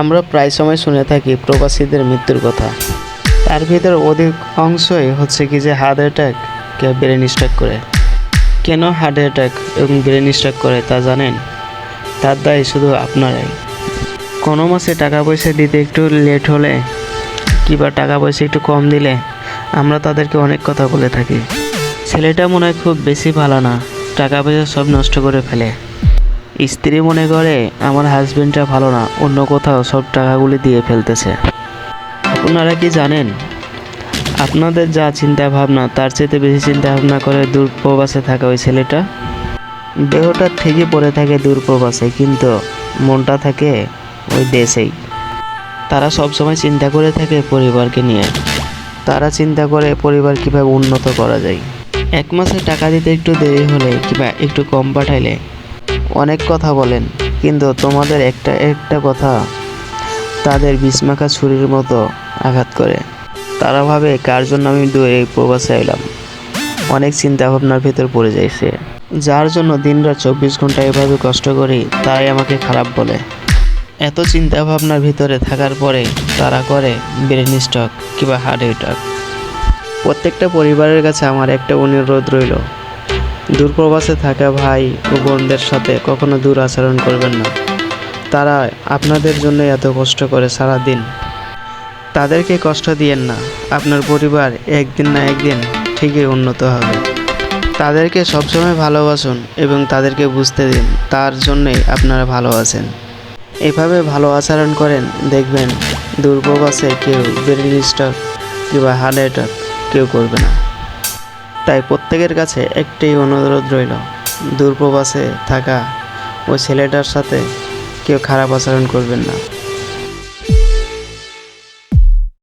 আমরা প্রায় সময় শুনে থাকি প্রবাসীদের মৃত্যুর কথা। তার ভিতর অধিক অংশই হচ্ছে কি যে হার্ট অ্যাটাক কে ব্রেন স্ট্রোক করে। কেন হার্ট অ্যাটাক এবং ব্রেন স্ট্রোক করে তা জানেন? তার দায় শুধু আপনারাই। কোনো মাসে টাকা পয়সা দিতে একটু লেট হলে কিংবা টাকা পয়সা একটু কম দিলে আমরা তাদেরকে অনেক কথা বলে থাকি। ছেলেটা মনে হয় খুব বেশি ভালো না। টাকা পয়সা সব নষ্ট করে ফেলে। স্ত্রী মনে করে, আমার হাজবেন্ডটা ভালো না, অন্য কোথাও সব টাকাগুলি দিয়ে ফেলতেছে। আপনারা কি জানেন? আপনাদের যা চিন্তা ভাবনা তার চেয়ে বেশি চিন্তা ভাবনা করে দূর প্রবাসে থাকা ওই ছেলেটা? দেহটা ঠিকই পড়ে থাকে দূর প্রবাসে কিন্তু মনটা থাকে ওই দেশেই। তারা সবসময় চিন্তা করে থাকে পরিবারকে নিয়ে। তারা চিন্তা করে পরিবার কীভাবে উন্নত করা যায়। এক মাসে টাকা দিতে একটু দেরি হলে কিংবা একটু কম পাঠাইলে অনেক কথা বলেন, কিন্তু তোমাদের একটা একটা কথা, তাদের বিস্মাখা ছুরির মতো আঘাত করে। তারা ভাবে, কার জন্য আমি দূরে প্রবাসে এলাম অনেক চিন্তা ভাবনার ভেতর পড়ে সে। যার জন্য দিনরাত চব্বিশ ঘণ্টা এভাবে কষ্ট করি, তারাই আমাকে খারাপ বলে। এত চিন্তা ভাবনার ভিতরে থাকার পরে তারা করে, ব্রেন স্ট্রোক কিংবা হার্ট অ্যাটাক। প্রত্যেকটা পরিবারের কাছে আমার একটা অনুরোধ রইল দূরপ্রবাসে থাকা ভাই ও বোনদের সাথে কখনো দূর আচরণ করবেন না। তারা আপনাদের জন্য এত কষ্ট করে সারা দিন তাদেরকে কষ্ট দিয়েন না। আপনার পরিবার একদিন না একদিন ঠিকই উন্নত হবে। তাদেরকে সবসময় ভালোবাসুন এবং তাদেরকে বুঝতে দিন, তার জন্যই আপনারা ভালো আছেন। এভাবে ভালো আচরণ করেন, দেখবেন দূরপ্রবাসে কেউ ব্রেন স্ট্রোক কিংবা হার্ট অ্যাটাক কেউ করবে না। তাই প্রত্যেকের কাছে একটি অনুরোধ রইল, দূরপ্রবাসে থাকা ওই ছেলেটার সাথে কেউ খারাপ আচরণ করবেন না।